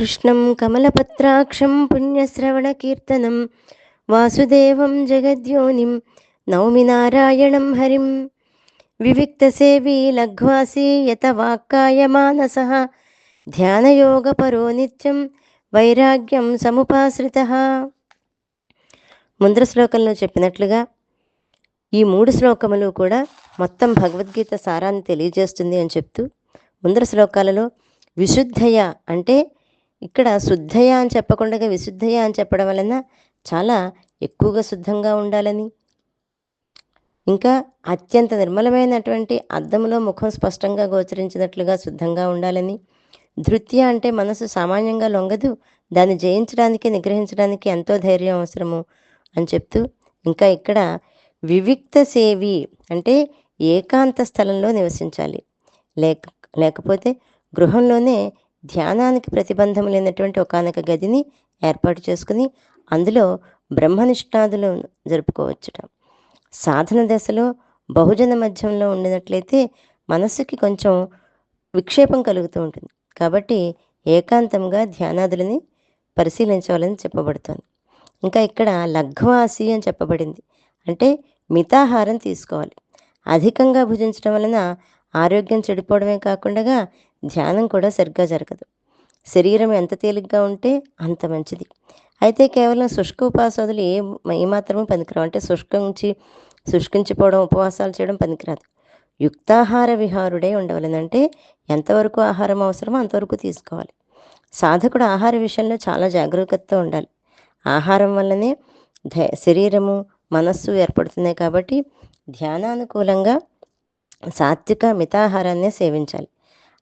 కృష్ణం కమలపత్రాక్షం పుణ్యశ్రవణకీర్తనం వాసుదేవం జగద్యోనిం నౌమి నారాయణం హరిం. వివిక్తసేవీ లఘ్వాసీ యత వాక్కాయ మానస. ధ్యానయోగపరో నిత్యం వైరాగ్యం సముపాశ్రిత. ముందర శ్లోకంలో చెప్పినట్లుగా ఈ మూడు శ్లోకములు కూడా మొత్తం భగవద్గీత సారాన్ని తెలియజేస్తుంది అని చెప్తూ ముందర శ్లోకాలలో విశుద్ధయ అంటే ఇక్కడ శుద్ధయ అని చెప్పకుండా విశుద్ధయ అని చెప్పడం వలన చాలా ఎక్కువగా శుద్ధంగా ఉండాలని. ఇంకా అత్యంత నిర్మలమైనటువంటి అద్దంలో ముఖం స్పష్టంగా గోచరించినట్లుగా శుద్ధంగా ఉండాలని. ధృత్య అంటే మనసు సామాన్యంగా లొంగదు దాన్ని జయించడానికి నిగ్రహించడానికి ఎంతో ధైర్యం అవసరము అని చెప్తూ ఇంకా ఇక్కడ వివిక్త సేవి అంటే ఏకాంత స్థలంలో నివసించాలి. లేక లేకపోతే గృహంలోనే ధ్యానానికి ప్రతిబంధం లేనటువంటి ఒకనొక గదిని ఏర్పాటు చేసుకుని అందులో బ్రహ్మనిష్ఠాదులు జరుపుకోవచ్చుట. సాధన దశలో బహుజన మధ్యంలో ఉండినట్లయితే మనస్సుకి కొంచెం విక్షేపం కలుగుతూ ఉంటుంది. కాబట్టి ఏకాంతంగా ధ్యానాదులని పరిశీలించవాలని చెప్పబడుతోంది. ఇంకా ఇక్కడ లఘ్వాసి అని చెప్పబడింది. అంటే మితాహారం తీసుకోవాలి. అధికంగా భుజించడం వలన ఆరోగ్యం చెడిపోవడమే కాకుండా ధ్యానం కూడా సరిగ్గా జరగదు. శరీరం ఎంత తేలిగ్గా ఉంటే అంత మంచిది. అయితే కేవలం శుష్క ఉపాసాదులు ఏ ఏమాత్రమూ పనికిరావు. అంటే శుష్కించి శుష్కించిపోవడం ఉపవాసాలు చేయడం పనికిరాదు. యుక్తాహార విహారుడే ఉండవలనంటే ఎంతవరకు ఆహారం అవసరమో అంతవరకు తీసుకోవాలి. సాధకుడు ఆహార విషయంలో చాలా జాగరూకతతో ఉండాలి. ఆహారం వల్లనే శరీరము మనస్సు ఏర్పడుతున్నాయి కాబట్టి ధ్యానానుకూలంగా సాత్విక మితాహారాన్ని సేవించాలి.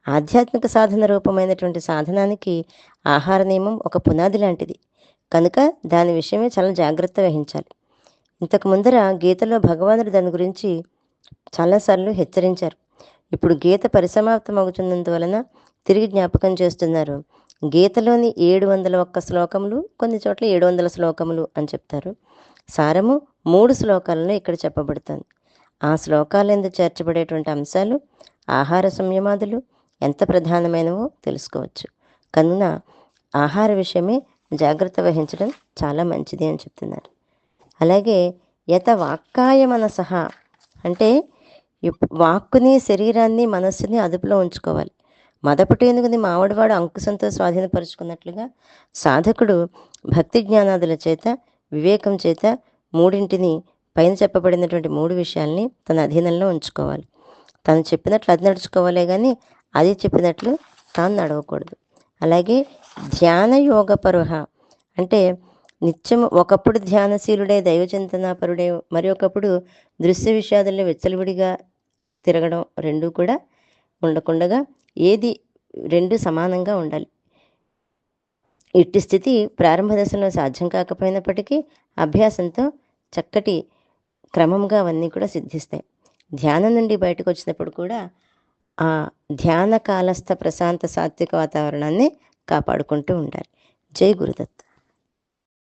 ఆధ్యాత్మిక సాధన రూపమైనటువంటి సాధనానికి ఆహార నియమం ఒక పునాది లాంటిది. కనుక దాని విషయమే చాలా జాగ్రత్త వహించాలి. ఇంతకు ముందర గీతలో భగవానుడు దాని గురించి చాలాసార్లు హెచ్చరించారు. ఇప్పుడు గీత పరిసమాప్తమవుతున్నందువలన తిరిగి జ్ఞాపకం చేస్తున్నారు. గీతలోని ఏడు వందల ఒక్క శ్లోకములు కొన్ని చోట్ల ఏడు వందల శ్లోకములు అని చెప్తారు. సారము మూడు శ్లోకాలలో ఇక్కడ చెప్పబడుతుంది. ఆ శ్లోకాలందు చేర్చబడేటువంటి అంశాలు ఆహార సంయమాదులు ఎంత ప్రధానమైనవో తెలుసుకోవచ్చు. కనుక ఆహార విషయమే జాగ్రత్త వహించడం చాలా మంచిది అని చెప్తున్నారు. అలాగే యత వాక్కాయ మనసహ అంటే వాక్కుని శరీరాన్ని మనస్సుని అదుపులో ఉంచుకోవాలి. మదపటేనుగుని మామిడివాడు అంకుశంతో స్వాధీనపరుచుకున్నట్లుగా సాధకుడు భక్తి జ్ఞానాదుల చేత వివేకం చేత మూడింటిని పైన చెప్పబడినటువంటి మూడు విషయాల్ని తన అధీనంలో ఉంచుకోవాలి. తను చెప్పినట్లు అది నడుచుకోవాలే కానీ అది చెప్పినట్లు తాను నడవకూడదు అలాగే ధ్యాన యోగ పరుహ అంటే నిత్యం ఒకప్పుడు ధ్యానశీలుడే దైవచింతనాపరుడే మరి ఒకప్పుడు దృశ్య విషయాదుల్లో వెచ్చలవిడిగా తిరగడం రెండూ కూడా ఉండకుండగా ఏది రెండు సమానంగా ఉండాలి. ఇట్టి స్థితి ప్రారంభ దశలో సాధ్యం కాకపోయినప్పటికీ అభ్యాసంతో చక్కటి క్రమంగా అవన్నీ కూడా సిద్ధిస్తాయి. ధ్యానం నుండి బయటకు వచ్చినప్పుడు కూడా ఆ ధ్యాన కాలస్థ ప్రశాంత సాత్విక వాతావరణాన్ని కాపాడుకుంటూ ఉండాలి. జై గురుదత్త